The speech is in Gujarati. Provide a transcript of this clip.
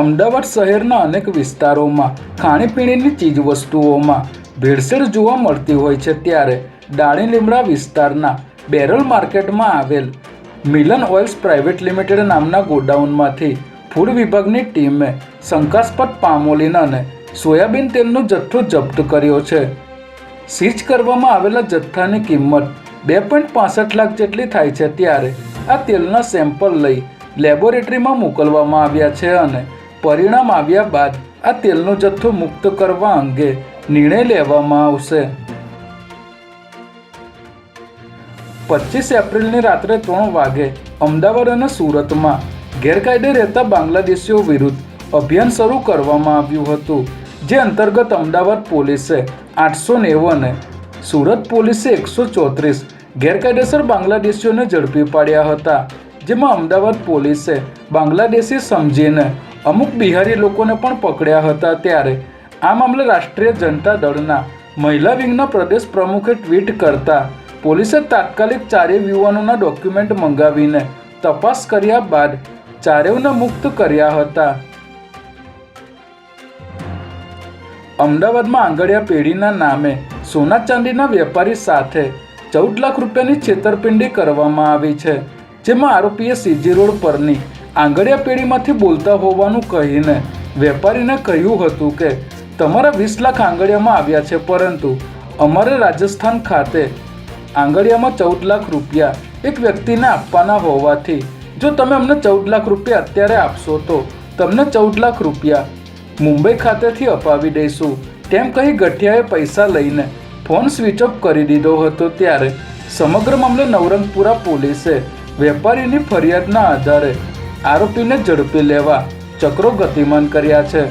અમદાવાદ શહેરના અનેક વિસ્તારોમાં ખાણીપીણીની ચીજવસ્તુઓમાં ભેળસેળ જોવા મળતી હોય છે ત્યારે દાણી લીમડા વિસ્તારના બેરલ માર્કેટમાં આવેલ મિલન ઓઇલ્સ પ્રાઇવેટ લિમિટેડ નામના ગોડાઉનમાંથી ફૂડ વિભાગની ટીમે શંકાસ્પદ પામોલીન અને સોયાબીન તેલનો જથ્થો જપ્ત કર્યો છે. સીઝ કરવામાં આવેલા જથ્થાની કિંમત બે પોઈન્ટ પાસઠ લાખ જેટલી થાય છે ત્યારે આ તેલના સેમ્પલ લઈ લેબોરેટરીમાં મોકલવામાં આવ્યા છે અને પરિણામ આવ્યા બાદ આ તેલનો જથ્થો મુક્ત કરવા અંગે નિર્ણય લેવામાં આવશે. પચીસ એપ્રિલની રાત્રે ત્રણ વાગે અમદાવાદ અને સુરતમાં ગેરકાયદે રહેતા બાંગ્લાદેશીઓ વિરુદ્ધ અભિયાન શરૂ કરવામાં આવ્યું હતું, જે અંતર્ગત અમદાવાદ પોલીસે આઠસો નેવું સુરત પોલીસે એકસો ચોત્રીસ ગેરકાયદેસર બાંગ્લાદેશીઓને ઝડપી પાડ્યા હતા, જેમાં અમદાવાદ પોલીસે બાંગ્લાદેશી સમજીને અમુક બિહારી લોકોને પણ પકડ્યા હતા ત્યારે આ મામલે રાષ્ટ્રીય જનતા દળના મહિલા વિંગના પ્રદેશ પ્રમુખે ટ્વીટ કરતા પોલીસે તાત્કાલિક ચારેય યુવાનોના ડોક્યુમેન્ટ મંગાવીને તપાસ કર્યા બાદ ચારેવને મુક્ત કર્યા હતા. અમદાવાદમાં આંગળિયા પેઢીના નામે સોના ચાંદીના વેપારી સાથે ચૌદ લાખ રૂપિયાની છેતરપિંડી કરવામાં આવી છે, જેમાં આરોપીએ સીજી રોડ પરની આંગળિયા પેઢીમાંથી બોલતા હોવાનું કહીને વેપારીને કહ્યું હતું કે, તમારા વીસ લાખ આંગળિયામાં આવ્યા છે, પરંતુ અમારે રાજસ્થાન ખાતે આંગળિયામાં ચૌદ લાખ રૂપિયા એક વ્યક્તિને આપવાના હોવાથી, જો તમે અમને ચૌદ લાખ રૂપિયા અત્યારે આપશો તો તમને ચૌદ લાખ રૂપિયા મુંબઈ ખાતેથી અપાવી દઈશું. તેમ કહી ગઠિયાએ પૈસા લઈને ફોન સ્વિચ ઓફ કરી દીધો હતો. ત્યારે સમગ્ર મામલે નવરંગપુરા પોલીસે વેપારીની ફરિયાદના આધારે આરોપીને ઝડપી લેવા ચક્રો ગતિમાન કર્યા છે.